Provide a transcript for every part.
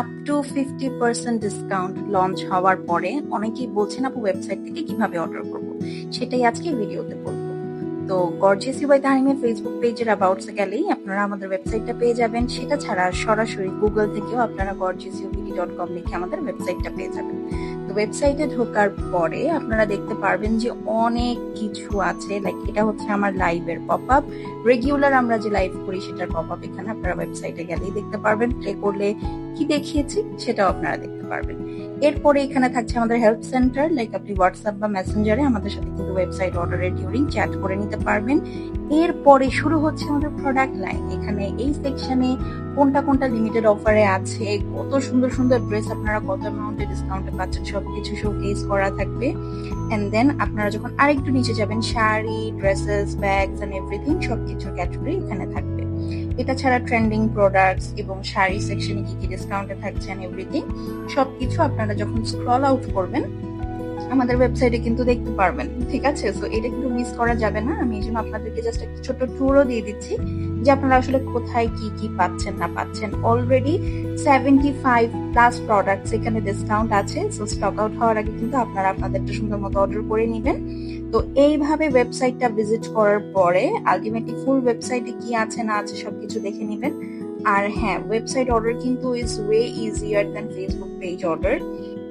Up to fifty percent discount launch হওয়ার পরে অনেকেই বলছেন আপু ওয়েবসাইট থেকে কীভাবে অর্ডার করব? সেটাই আজকে ভিডিওতে বলব। তো গর্জিয়াস ইউবাই তাহিমের ফেসবুক পেজের অ্যাবাউটসে গেলেই আপনারা আমাদের ওয়েবসাইটটা পেয়ে যাবেন। সেটা ছাড়া সরাসরি গুগল থেকেও আপনারা গর্জিয়াস ডট কম লিখে আমাদের ওয়েবসাইটটা পেয়ে যাবেন। ওয়েবসাইটে ঢোকার পরে আপনারা দেখতে পারবেন যে অনেক কিছু আছে। লাইক এটা হচ্ছে আমার লাইভের পপ আপ রেগুলার আমরা যে লাইভ করি সেটার পপ আপ এখানে আপনারা ওয়েবসাইটে গেলেই দেখতে পারবেন। প্লে করলে কি দেখিয়েছি সেটাও আপনারা দেখতে পারবেন। এরপরে এখানে থাকছে আমাদের হেল্প সেন্টার লাইক আপনি হোয়াটসঅ্যাপ বা মেসেঞ্জারে আমাদের সাথে কিন্তু ওয়েবসাইট অর্ডারের ডিউরিং চ্যাট করে নিতে পারবেন। এরপরে শুরু হচ্ছে আমাদের প্রোডাক্ট লাইন এখানে এই সেকশনে কোনটা কোনটা লিমিটেড অফারে আছে, কত সুন্দর সুন্দর ড্রেস আপনারা কত অ্যামাউন্টে ডিসকাউন্টে পাচ্ছেন, সবকিছু শোকেস করা থাকবে। এন্ড দেন আপনারা যখন আরেকটু নিচে যাবেন, sari dresses bags and everything সবকিছুর ক্যাটাগরি এখানে থাকবে। এটা ছাড়া ট্রেন্ডিং প্রোডাক্টস এবং শাড়ি সেকশনে কি কি ডিসকাউন্টে থাকছেন এভরিথিং সবকিছু আপনারা যখন স্ক্রল আউট করবেন আমাদের ওয়েবসাইটে কিন্তু দেখতে পারবেন, ঠিক আছে? সো এটা কিন্তু মিস করা যাবে না। আমি এই জন্য আপনাদেরকে জাস্ট একটা ছোট ট্যুরও দিয়ে দিচ্ছি, যে আপনারা আসলে কোথায় কি কি পাচ্ছেন, না পাচ্ছেন। Already seventy five plus products এখানে ডিসকাউন্ট আছে। সো স্টক আউট হওয়ার আগে কিন্তু আপনারা আপনাদেরটা সুন্দর মতো অর্ডার করে নেবেন। তো, এইভাবে ওয়েবসাইটটা ভিজিট করার পরে আলটিমেটলি ফুল ওয়েবসাইটে কি আছে, না আছে সবকিছু দেখে নেবেন। আর হ্যাঁ ওয়েবসাইট অর্ডার কিন্তু is way easier than Facebook page order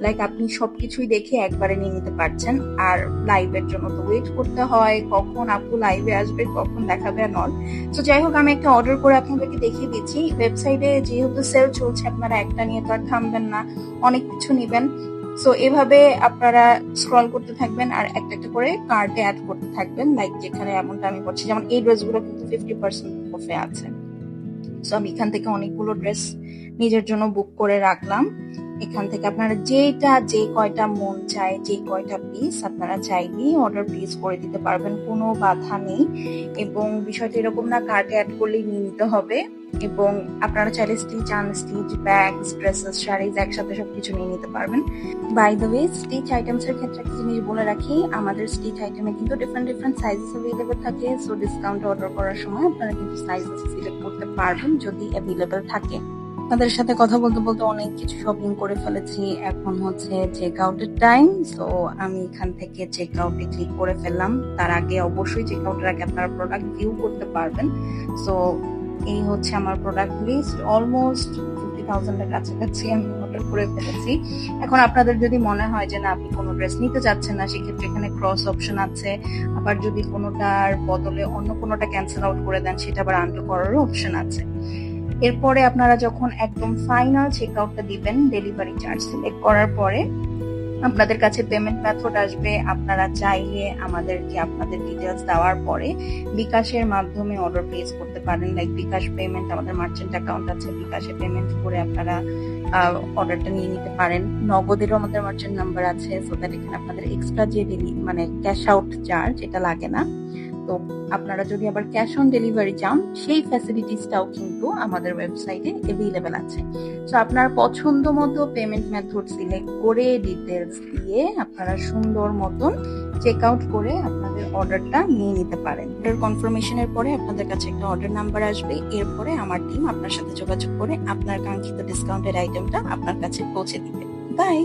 like আপনি সবকিছুই দেখে একবারে নিয়ে নিতে পারছেন। আর লাইভের জন্য তো ওয়েট করতে হয়। কখন আপু লাইভে আসবে, কখন দেখাবে আর নল তো যাই হোক, আমি একটা অর্ডার করে আপনাদেরকে দেখিয়ে দিচ্ছি। ওয়েবসাইটে যেহেতু সেল চলছে, আপনারা একটা নিয়ে তো আর থামবেন না। অনেক কিছু নেবেন। সো এভাবে আপনারা স্ক্রল করতে থাকবেন আর একটা একটা করে কার্টে অ্যাড করতে থাকবেন। লাইক যেখানে এমনটা আমি করছি যেমন এই ড্রেসগুলো কিন্তু ফিফটি পার্সেন্ট অফে আছে। সো আমি এখান থেকে অনেকগুলো ড্রেস নিজের জন্য বুক করে রাখলাম। এখান থেকে আপনারা যেটা যে কয়টা মন চায়, যে কয়টা পিস আপনারা চাইলেই অর্ডার প্লেস করে দিতে পারবেন, কোনো বাধা নেই। এবং বিষয়টা এরকম না কার্টে অ্যাড করলেই নিয়ে নিতে হবে। এবং আপনারা চাইলে stitch unstitch bags dresses saris একসাথে সবকিছু নিয়ে নিতে পারবেন। By the way stitch items এর ক্ষেত্রে একটা জিনিস বলে রাখি, আমাদের স্টিচ আইটেমে কিন্তু ডিফারেন্ট ডিফারেন্ট সাইজেস অ্যাভেলেবেল থাকে। সো ডিসকাউন্ট অর্ডার করার সময় আপনারা কিন্তু সাইজেস সিলেক্ট করতে পারবেন যদি অ্যাভেলেবেল থাকে। তাদের সাথে কথা বলতে বলতে অনেক কিছু শপিং করে ফেলেছি। এখন হচ্ছে চেক আউটের টাইম সো আমি এখান থেকে চেক আউটে ক্লিক করে ফেললাম। তার আগে অবশ্যই চেক আউটের আগে আপনারা প্রোডাক্ট ভিউ করতে পারবেন। সো এই হচ্ছে আমার প্রোডাক্ট লিস্ট অলমোস্ট ফিফটি থাউজেন্ডের কাছাকাছি আমি অর্ডার করে ফেলেছি। এখন আপনাদের যদি মনে হয় যে না, আপনি কোনো ড্রেস নিতে চাচ্ছেন না, সেক্ষেত্রে এখানে ক্রস অপশন আছে। আবার যদি কোনোটার বদলে অন্য কোনোটা ক্যান্সেল আউট করে দেন, সেটা আবার আনডু করারও অপশন আছে। এরপরে আপনারা যখন একদম ফাইনাল চেক আউটটা দিবেন ডেলিভারি চার্জ সিলেক্ট করার পরে আপনাদের কাছে পেমেন্ট মেথড আসবে। আপনারা চাইলে আমাদেরকে আপনাদের ডিটেলস দেওয়ার পরে বিকাশের মাধ্যমে অর্ডার প্লেস করতে পারেন। লাইক বিকাশ পেমেন্ট আমাদের মার্চেন্ট অ্যাকাউন্ট আছে, বিকাশে পেমেন্ট করে আপনারা অর্ডারটা নিয়ে নিতে পারেন। নগদেরও আমাদের মার্চেন্ট নাম্বার আছে সো দ্যাট এখানে আপনাদের এক্সট্রা যে মানে ক্যাশ আউট চার্জ এটা লাগে না তো আপনারা যদি আবার ক্যাশ অন ডেলিভারি চান, সেই ফ্যাসিলিটিসটাও কিন্তু আমাদের ওয়েবসাইটে অ্যাভেলেবেল আছে। তো আপনার পছন্দ মতো পেমেন্ট মেথড সিলেক্ট করে ডিটেলস দিয়ে আপনারা সুন্দর মতন চেক আউট করে আপনাদের অর্ডারটা নিয়ে নিতে পারেন। অর্ডার কনফার্মেশনের পরে আপনাদের কাছে একটা অর্ডার নাম্বার আসবে। এরপরে আমার টিম আপনার সাথে যোগাযোগ করে আপনার কাঙ্ক্ষিত ডিসকাউন্টের আইটেমটা আপনার কাছে পৌঁছে দিবে। বাই